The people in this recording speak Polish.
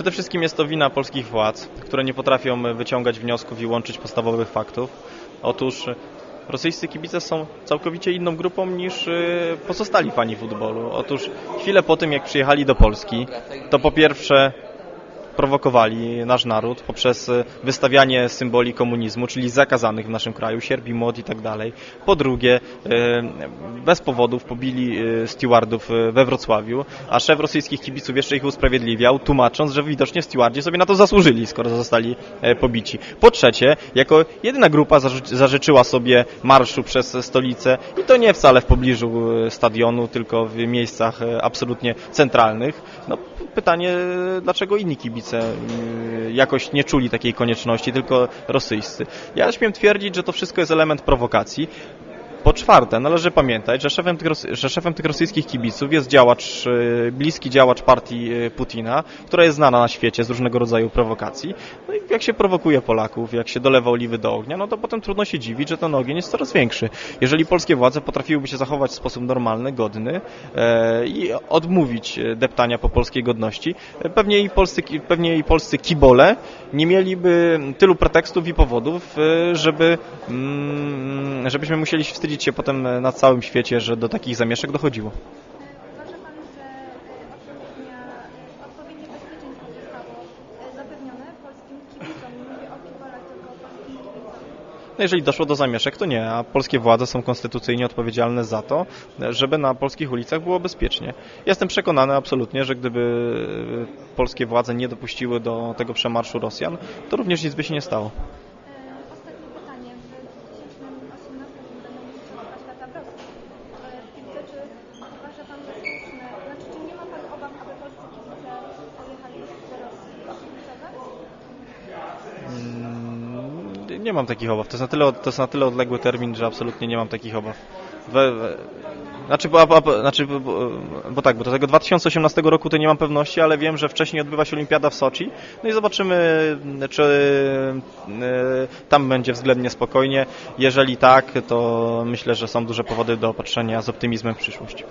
Przede wszystkim jest to wina polskich władz, które nie potrafią wyciągać wniosków i łączyć podstawowych faktów. Otóż rosyjscy kibice są całkowicie inną grupą niż y, pozostali fani futbolu. Otóż chwilę po tym, jak przyjechali do Polski, to po pierwsze prowokowali nasz naród poprzez y, wystawianie symboli komunizmu, czyli zakazanych w naszym kraju, sierp i młot i tak dalej. Po drugie, y, bez powodów pobili y, stewardów we Wrocławiu, a szef rosyjskich kibiców jeszcze ich usprawiedliwiał, tłumacząc, że widocznie stewardzi sobie na to zasłużyli, skoro zostali e, pobici. Po trzecie, jako jedyna grupa zażyczyła sobie marszu przez stolicę i to nie wcale w pobliżu e, stadionu, tylko w miejscach e, absolutnie centralnych. No, pytanie, dlaczego inni kibice y, jakoś nie czuli takiej konieczności, tylko rosyjscy. Ja śmiem twierdzić, że to wszystko jest element prowokacji. Po czwarte, należy pamiętać, że szefem tych, że szefem tych rosyjskich kibiców jest działacz, e, bliski działacz partii e, Putina, która jest znana na świecie z różnego rodzaju prowokacji. No i jak się prowokuje Polaków, jak się dolewa oliwy do ognia, no to potem trudno się dziwić, że ten ogień jest coraz większy. Jeżeli polskie władze potrafiłyby się zachować w sposób normalny, godny e, i odmówić e, deptania po polskiej godności, e, pewnie i, polscy, pewnie i polscy kibole nie mieliby tylu pretekstów i powodów, e, żeby, mm, żebyśmy musieli się wstydzić się potem e, na całym świecie, że do takich zamieszek dochodziło. E, e, e. No jeżeli doszło do zamieszek, to nie, a polskie władze są konstytucyjnie odpowiedzialne za to, żeby na polskich ulicach było bezpiecznie. Jestem przekonany absolutnie, że gdyby e, polskie władze nie dopuściły do tego przemarszu Rosjan, to również nic by się nie stało. E, Ostatnie pytanie. W 2018 będą Mistrzostwa Świata w Rosji. E, w piłce, czy uważa Pan, że słuszne, znaczy czy nie ma Pan obaw, aby polscy kibice pojechali do Rosji kibicować? Mm, Nie mam takich obaw. To jest na tyle, to jest na tyle odległy termin, że absolutnie nie mam takich obaw. We, we, znaczy, bo, bo, znaczy bo, bo tak, bo do tego 2018 roku to nie mam pewności, ale wiem, że wcześniej odbywa się Olimpiada w Soczi. No i zobaczymy, czy e, tam będzie względnie spokojnie. Jeżeli tak, to myślę, że są duże powody do patrzenia z optymizmem w przyszłość.